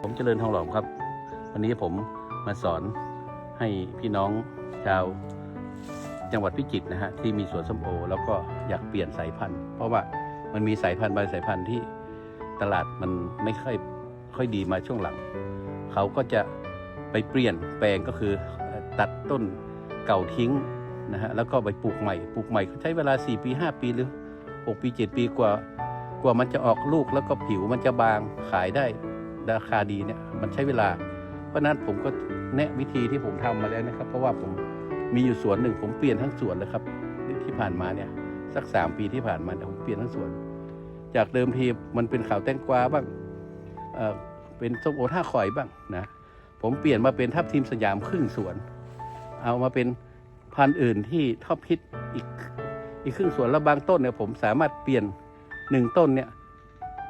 ผมเจริญทองหลอมครับ วันนี้ผมมาสอนให้พี่น้องชาวจังหวัดพิจิตรนะฮะที่มีสวนส้มโอ แล้วก็อยากเปลี่ยนสายพันธุ์ เพราะว่ามันมีสายพันธุ์บางสายพันธุ์ที่ตลาดมันไม่ค่อยค่อยดีมาช่วงหลัง เขาก็จะไปเปลี่ยนแปลงก็คือตัดต้นเก่าทิ้งนะฮะแล้วก็ไปปลูกใหม่ปลูกใหม่ใช้เวลา 4 ปี 5 ปีหรือ 6 ปี 7 ปีกว่ากว่ามันจะออกลูกแล้วก็ผิวมันจะบางขายได้ ราคาดีเนี่ยมันใช้เวลา เพราะนั้นผมก็แนะวิธีที่ผมทำมาแล้วนะครับ เพราะว่าผมมีอยู่สวนหนึ่งผมเปลี่ยนทั้งสวนเลยครับที่ผ่านมาเนี่ยสัก3ปีที่ผ่านมาผมเปลี่ยนทั้งสวน จากเดิมทีมันเป็นข่าวแตงกวาบ้างเเป็นส้มโอท่าคอยบ้างนะผมเปลี่ยนมาเป็นทับทิมสยามครึ่งสวน เอามาเป็นพันธุ์อื่นที่ท็อปฮิตอีกอีกครึ่งสวนแล้วบางต้นเนี่ยผมสามารถเปลี่ยนหนึ่งต้นเนี่ย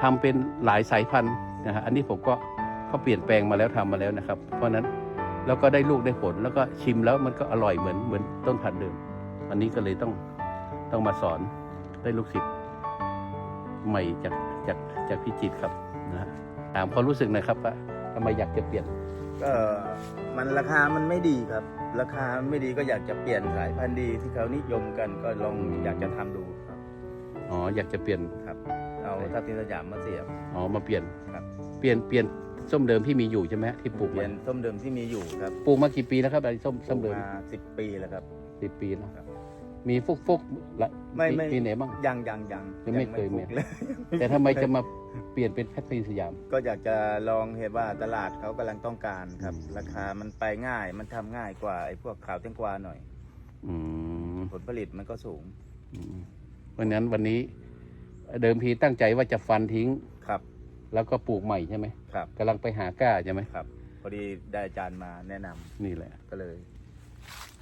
ทำเป็นหลายสายพันธุ์ นะฮะอันนี้ผมก็ก็เปลี่ยนแปลงมาแล้วทำมาแล้วนะครับ เพราะนั้นแล้วก็ได้ลูกได้ผลแล้วก็ชิมแล้วมันก็อร่อยเหมือนเหมือนต้นพันธุ์เดิมวันนี้ก็เลยต้องต้องมาสอนได้ลูกศิษย์ใหม่จากจากจากพิจิตรครับนะฮะถามความรู้สึกหน่อยครับว่าทำไมอยากจะเปลี่ยนก็มันราคามันไม่ดีครับ ราคาไม่ดีก็อยากจะเปลี่ยนสายพันธุ์ดีที่เขานิยมกันก็ลองอยากจะทำดูครับ อ๋ออยากจะเปลี่ยนครับ เอาทับทิมสยามมาเสียบ อ๋อมาเปลี่ยนครับ เปลี่ยนเปลี่ยนส้มเดิมที่มีอยู่ใช่ไหมที่ปลูกเปลี่มายนส้มเดิมที่มีอยู่ครับปลูกมากี่ปีแล้วครับไอ้ส้มส้มเดิมมาสิบปีแล้วครับสิบปีเนาะครับมีฟุกฟุกละไม่ไม่ปีไหนบ้างยังยังยังยังไม่เคยปลูกมีเลยแต่ทำไมจะมาเปลี่ยนเป็นแพทย์สยาม ก็อยากจะลองเห็นว่าตลาดเขากำลังต้องการครับอืมราคามันไปง่ายมันทำง่ายกว่าไอ้พวกขาวแตงกวาหน่อย อืมผลผลิตมันก็สูงอืมเพ ราะฉะนั้นวันนี้เดิมทีตั้งใจว่าจะฟันทิ้ง ครับ แล้วก็ปลูกใหม่ใช่ไหมครับ กำลังไปหาก้าใช่ไหมครับ พอดีได้อาจารย์มาแนะนำนี่แหละ ก็เลย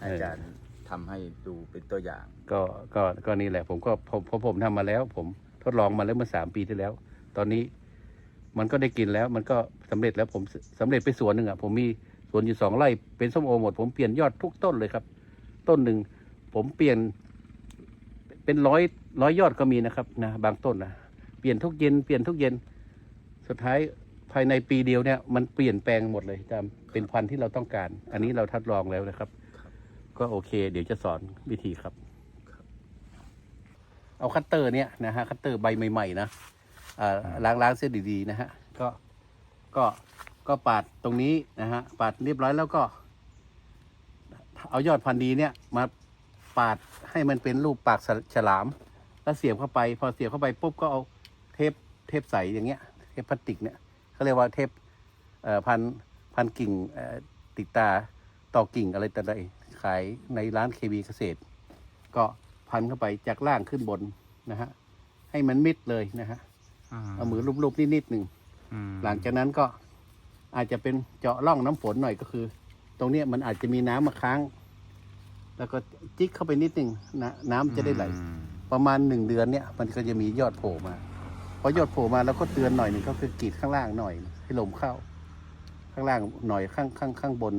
ให้เออออาจารย์ทำให้ดูเป็นตัวอย่าง ก็ก็ก็นี่แหละ ผมก็พอพอผมทำมาแล้ว ผมทดลองมาแล้วเมื่อสามปีที่แล้ว ตอนนี้ มันก็ได้กินแล้ว มันก็สำเร็จแล้วผมสำเร็จไปสวนหนึ่งอะผมมีสวนอยู่สองไร่เป็นส้มโอหมด ผมเปลี่ยนยอดทุกต้นเลยครับ ต้นหนึ่งผมเปลี่ยน เป็นร้อยร้อยยอดก็มีนะครับนะบางต้นนะเปลี่ยนทุกเย็นเปลี่ยนทุกเย็น สุดท้ายภายในปีเดียวเนี่ยมันเปลี่ยนแปลงหมดเลยตามเป็นพันธุ์ที่เราต้องการ อันนี้เราทดลองแล้วนะครับ ก็โอเค เดี๋ยวจะสอนวิธีครับ เอาคัตเตอร์เนี่ยนะฮะคัตเตอร์ใบใหม่ๆนะอ่าล้างล้างเส้นดีๆนะฮะก็ก็ก็ปาดตรงนี้นะฮะปาดเรียบร้อยแล้วก็ เอายอดพันธุ์ดีเนี่ยมา ปาดให้มันเป็นรูปปากฉลาม แล้วเสียบเข้าไป พอเสียบเข้าไปปุ๊บก็เอาเทปเทปใสอย่างเงี้ย เทปพลาสติกเนี่ยเขาเรียกว่าเทปเอ่อพันพันกิ่งเอ่อติดตาต่อกิ่งอะไรแต่ใดขายในร้านเคบีเกษตร ก็พันเข้าไปจากล่างขึ้นบนนะฮะให้มันมิดเลยนะฮะเอามือลูบๆนิดๆหนึ่งหลังจากนั้นก็อาจจะเป็นเจาะร่องน้ำฝนหน่อยก็คือ ตรงเนี้ยมันอาจจะมีน้ำมาค้าง แล้วก็จิกเข้าไปนิดหนึ่งนะน้ำจะได้ไหล ประมาณหนึ่งเดือนเนี่ยมันก็จะมียอดโผล่มาพอยอดโผล่มาแล้วก็เตือนหน่อยหนึ่งก็คือกรีดข้างล่างหน่อย ให้ลมเข้า ข้างล่างหน่อยข้างข้างข้างบน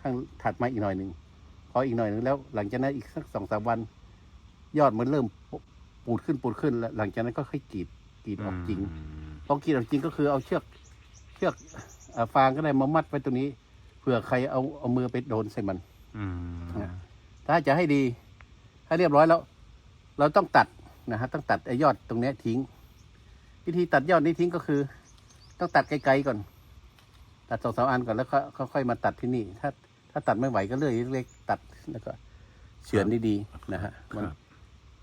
ข้างถัดมาอีกหน่อยหนึ่งพออีกหน่อยหนึ่งแล้ว หลังจากนั้นอีกสักสองสามวัน ยอดมันเริ่มปูดขึ้นปูดขึ้นแล้วหลังจากนั้นก็ค่อยกรีดกรีดออกจริง พอกรีดออกจริงก็คือเอาเชือกเชือกเอ่อฟางก็ได้มามัดไว้ตรงนี้เผื่อใครเอาเอามือไปโดนใส่มัน ถ้าจะให้ดีถ้าเรียบร้อยแล้ว เราต้องตัดนะฮะต้องตัดไอ้ยอดตรงเนี้ยทิ้ง วิธีตัดยอดนี้ทิ้งก็คือ ต้องตัดไกลๆก่อน ตัดสองสามอันก่อนแล้วก็ค่อยๆมาตัดที่นี่ ถ้า ถ้าตัดไม่ไหวก็เลื่อยเล็กๆตัดแล้วก็เฉือนดีๆนะฮะมัน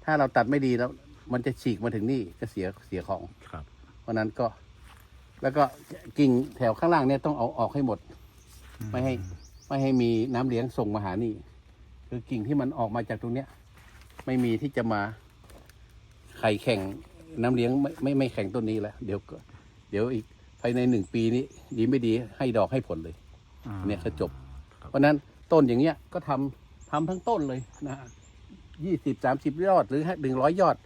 ถ้าเราตัดไม่ดีแล้ว มันจะฉีกมาถึงนี่ก็เสียเสียของครับ เพราะนั้นก็ แล้วก็กิ่งแถวข้างล่างเนี่ยต้องเอาออกให้หมด ไม่ให้ ไม่ให้มีน้ำเลี้ยงส่งมาหานี่ คือกิ่งที่มันออกมาจากตรงเนี้ย ไม่มีที่จะมาไข่แข่งน้ำเลี้ยงไม่ไม่ไม่แข่งต้นนี้แล้วเดี๋ยวก็เดี๋ยวอีกภายในหนึ่งปีนี้ ดีไม่ดีให้ดอกให้ผลเลยเนี่ยก็จบ เพราะฉะนั้นต้นอย่างเงี้ยก็ทำทำทั้งต้นเลยนะยี่สิบสามสิบยอดหรือหนึ่งร้อยยอด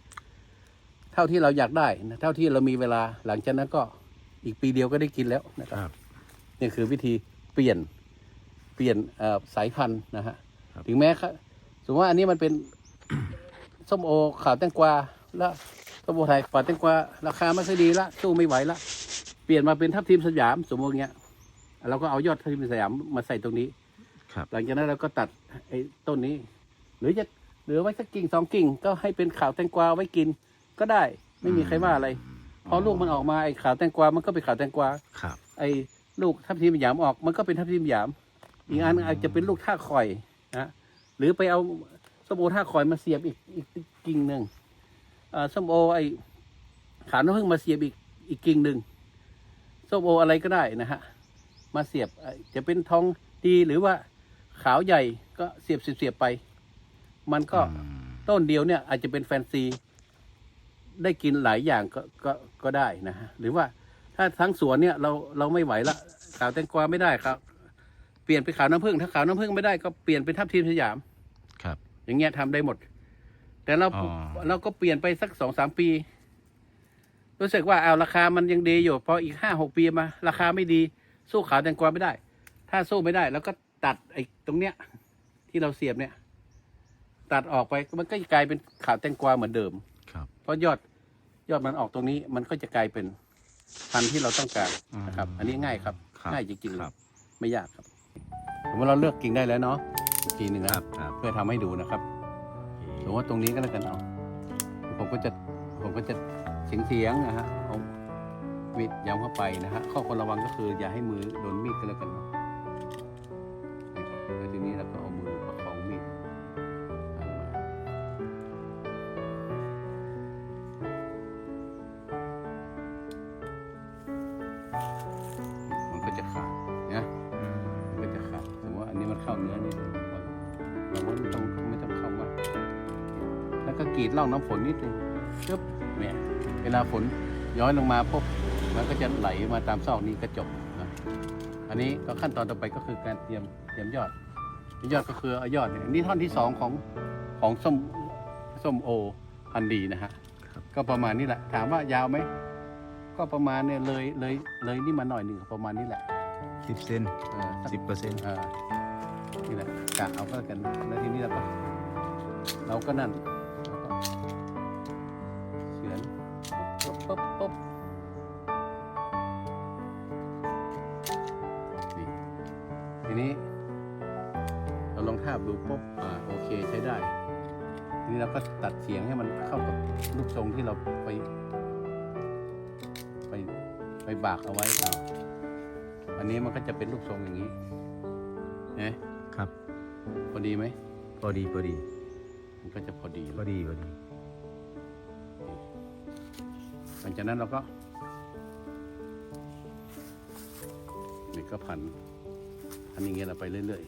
เท่าที่เราอยากได้นะเท่าที่เรามีเวลาหลังจากนั้นก็อีกปีเดียวก็ได้กินแล้วนะคครับรับนี่คือวิธีเปลี่ยนเปลี่ยนเอ่อสายพันธุ์นะฮะ ครับ ถึงแม้ครับสมมติว่าอันนี้มันเป็น ส้มโอขาวแตงกวาแล้วส้มโอไทยขาวแตงกวาราคาไม่ค่อยดีละสู้ไม่ไหวละเปลี่ยนมาเป็นทับทิมสยามสมมติเงี้ยเราก็เอายอดทับทิมสยามมาใส่ตรงนี้ ครับ หลังจากนั้นเราก็ตัดไอ้ต้นนี้ หรือจะเหลือไว้สักกิ่งสองกิ่ง ก็ให้เป็นขาวแตงกวาไว้กินก็ได้ไม่มีใครว่าอะไรพอลูกมันออกมาไอ้ขาวแตงกวา มันก็เป็นขาวแตงกวา ครับ ไอ้ลูกทับทิมหยามออก มันก็เป็นทับทิมหยาม อีกอันอาจจะเป็นลูกท่าคอย นะหรือไปเอาส้มโอท่าคอยมาเสียบอีกอีกกิ่งหนึ่งอ่าส้มโอไอ้ขาวน้ำผึ้งมาเสียบอีกอีกกิ่งหนึ่งส้มโออะไรก็ได้นะฮะมาเสียบอะจะเป็นทองดีหรือว่าขาวใหญ่ก็เสียบเสียบเสียบไป มันก็อืมต้นเดียวเนี่ย อาจจะเป็นแฟนซี ได้กินหลายอย่างก็ก็ก็ได้นะฮะหรือว่าถ้าทั้งสวนเนี่ยเราเราไม่ไหวละขาวแตงกวาไม่ได้ครับ เปลี่ยนไปขาวน้ำผึ้งถ้าขาวน้ำผึ้งไม่ได้ก็เปลี่ยนเป็นทับทิมสยาม ครับ อย่างเงี้ยทำได้หมด แต่เราอ๋อ เราก็เปลี่ยนไปสักสองสามปี รู้สึกว่าเอาราคามันยังดีอยู่พออีกห้าหกปีมา ราคาไม่ดีสู้ขาวแตงกวาไม่ได้ ถ้าสู้ไม่ได้แล้วก็ตัดไอ้ตรงเนี้ย ที่เราเสียบเนี่ย ตัดออกไปมันก็จะกลายเป็นขาวแตงกวาเหมือนเดิม ครับ เพราะยอดยอดมันออกตรงนี้ มันก็จะกลายเป็นพันธุ์ที่เราต้องการนะครับอันนี้ง่ายครับ ครับง่ายจริงๆเลครัยบไม่ยากครับ สมมติเราเลือกกิ่งได้แล้วเนาะอีกทีหนึ่งคนะรับ ครับเพื่อทำให้ดูนะครับสมมติว่าตรงนี้ก็แล้วกันเอาผมก็จะผมก็จะเฉียงเฉียงๆนะฮะเอามีดย้ำเข้าไปนะฮะข้อควรระวังก็คืออย่าให้มือโดนมีดก็แล้วกันเนาะ ก็กรีดร่องน้ำฝนนิดนึงปึ๊บเนี่ยเวลาฝนย้อยลงมาปุ๊บมันก็จะไหลมาตามซอกนี้กระจกนะอันนี้ก็ขั้นตอนต่อไปก็คือการเตรียมเตรียมยอด ยอดก็คือเอายอดเนี่ยนี่ท่อนที่สองของของส้มส้มโอพันธุ์ดีนะฮะครับก็ประมาณนี้แหละ ถามว่ายาวไหมก็ประมาณเนี่ยเลยเลยเลยนี่มาหน่อยหนึ่งประมาณนี้แหละสิบเซนเออสักสิบเปอร์เซ็นต์อ่านี่แหละกะเอาก็แล้วกันแล้วทีนี้เราก็เราก็นั่น ปุ๊บปุ๊บปุ๊บนี่ทีนี้ เราลองทาบดูปุ๊บอ่าโอเคใช้ได้ ทีนี้เราก็ตัดเสียงให้มันเข้ากับรูปทรงที่เราไป ไปไปบากเอาไว้อ่าอันนี้มันก็จะเป็นรูปทรงอย่างนี้เอ๊ะครับ พอดีไหมพอดีพอดี มันก็จะพอดี พอดีพอดี ลังจากนั้นเราก็นี่ก็พันพันอย่างเงี้ยเราไปเรื่อย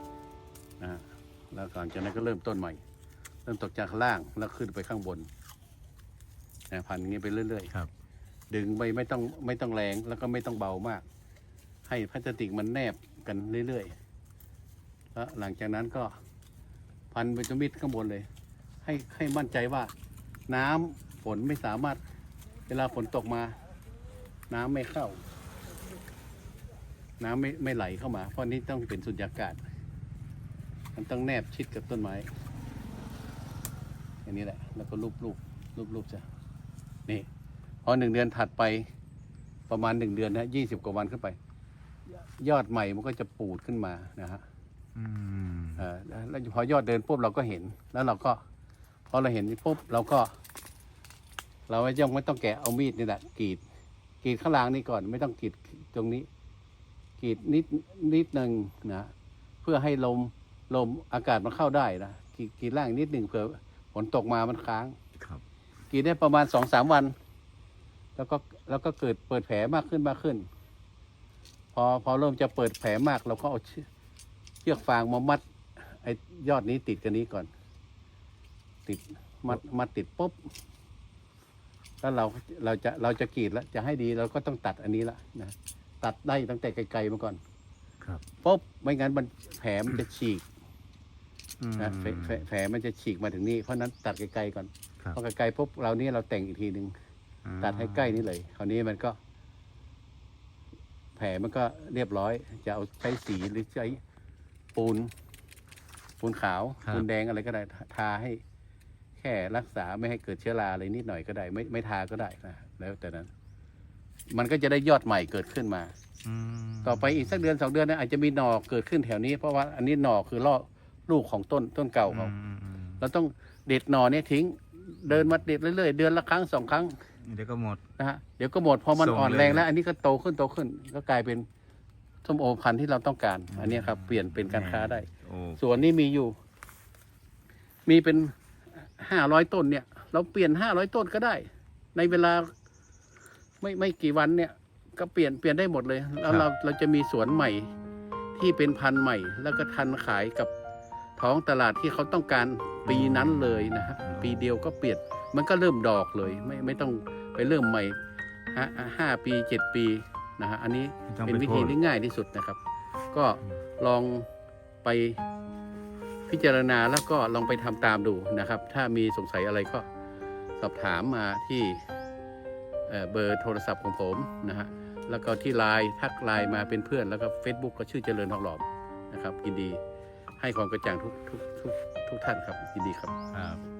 ๆนะฮะแล้วหลังจากนั้นก็เริ่มต้นใหม่ เริ่มตกจากข้างล่างแล้วขึ้นไปข้างบนนะพันอย่างเงี้ยไปเรื่อยๆครับดึงไปไม่ต้องไม่ต้องแรงแล้วก็ไม่ต้องเบามาก ให้พลาสติกมันแนบกันเรื่อยๆแล้วหลังจากนั้นก็พันไปจนมิดข้างบนเลย ให้ให้มั่นใจว่า น้ำฝนไม่สามารถ เวลาฝนตกมา น้ำไม่เข้า น้ำไม่ไม่ไหลเข้ามา เพราะนี่ต้องเป็นสุญญากาศ มันต้องแนบชิดกับต้นไม้อันนี้แหละ แล้วก็รูปรูปรูปรูปจะนี่ พอหนึ่งเดือนถัดไปประมาณหนึ่งเดือนนะยี่สิบกว่าวันขึ้นไป ยอดใหม่มันก็จะปูดขึ้นมานะฮะอืมเอ่อแล้วพอยอดเดินปุ๊บเราก็เห็น แล้วเราก็ พอเราเห็นปุ๊บเราก็ เราไม่ต้องไม่ต้องแกะเอามีดนี่แหละกรีดกรีดข้างล่างนี่ก่อน ไม่ต้องกรีดตรงนี้กรีดนิดนิดหนึ่งนะเพื่อให้ลมลมอากาศมันเข้าได้นะกรีดกรีดล่างนิดหนึ่งเผื่อฝนตกมามันค้างครับกรีดได้ประมาณสองสามวัน แล้วก็แล้วก็เกิดเปิดแผลมากขึ้นมากขึ้น พอพอเริ่มจะเปิดแผลมากเราก็เอาเชือกเชือกฟางมามัดไอ้ยอดนี้ติดกันนี้ก่อน ติดมัดมัดติดปุ๊บ แล้วเราเราจะเราจะกรีดแล้วจะให้ดีเราก็ต้องตัดอันนี้ละนะตัดได้ตั้งแต่ไกลๆมาก่อนครับปุ๊บไม่งั้นมันแผลมันจะฉีกอืมนะแผลแผลแผลมันจะฉีกมาถึงนี่เพราะฉะนั้นตัดไกลๆก่อนครับพอไกลๆปุ๊บเรานี่เราแต่งอีกทีหนึ่งอ่าตัดให้ใกล้นี่เลยคราวนี้มันก็ แผลมันก็เรียบร้อย จะเอาใช้สีหรือใช้ปูนปูนขาวปูนแดงอะไรก็ได้ทาให้แค่รักษาไม่ให้เกิดเชื้อราอะไรนิดหน่อยก็ได้ ไม่ไม่ทาก็ได้นะแล้วแต่นั้น มันก็จะได้ยอดใหม่เกิดขึ้นมาอืมต่อไปอีกสักเดือนสองเดือนเนี่ยอาจจะมีหน่อเกิดขึ้นแถวนี้ เพราะว่าอันนี้หน่อคือล่อลูกของต้นต้นเก่าอืเขามอืมอืมเราต้องเด็ดหน่อเนี่ยทิ้ง เดินมาเด็ดเรื่อยๆเดือนละครั้งสองครั้งเดี๋ยวก็หมดนะฮะเดี๋ยวก็หมดพอมันส่งอ่อนเลยแรงแล้ว อันนี้ก็โตขึ้นโตขึ้น ก็กลายเป็นส้มโอพันธุ์ที่เราต้องการ อันนี้ครับ เปลี่ยนเป็นการค้าได้โอ้ส่วนนี้มีอยู่ มีเป็น ห้าร้อยต้นเนี่ย เราเปลี่ยนห้าร้อยต้นก็ได้ ในเวลาไม่ไม่กี่วันเนี่ย ก็เปลี่ยนเปลี่ยนได้หมดเลย แล้วเราเราจะมีสวนใหม่ที่เป็นพันธุ์ใหม่ แล้วก็ทันขายกับท้องตลาดที่เขาต้องการปีนั้นเลยนะฮะปีเดียวก็เปลี่ยนมันก็เริ่มดอกเลย ไม่ไม่ต้องไปเริ่มใหม่ห้าห้าปีเจ็ดปีนะฮะอันนี้ไม่ต้องเป็นไปวิโทธีษที่ง่ายที่สุดนะครับ ก็ลองไป พิจารณาแล้วก็ลองไปทำตามดูนะครับ ถ้ามีสงสัยอะไรก็สอบถามมาที่เอ่อเบอร์โทรศัพท์ของผมนะฮะแล้วก็ที่ไลน์ทักไลน์มาเป็นเพื่อน แล้วก็ Facebook ก็ชื่อเจริญทองหลอมนะครับยินดีให้ความกระจ่างทุกทุกทุกทุกท่านครับยินดีครับครับ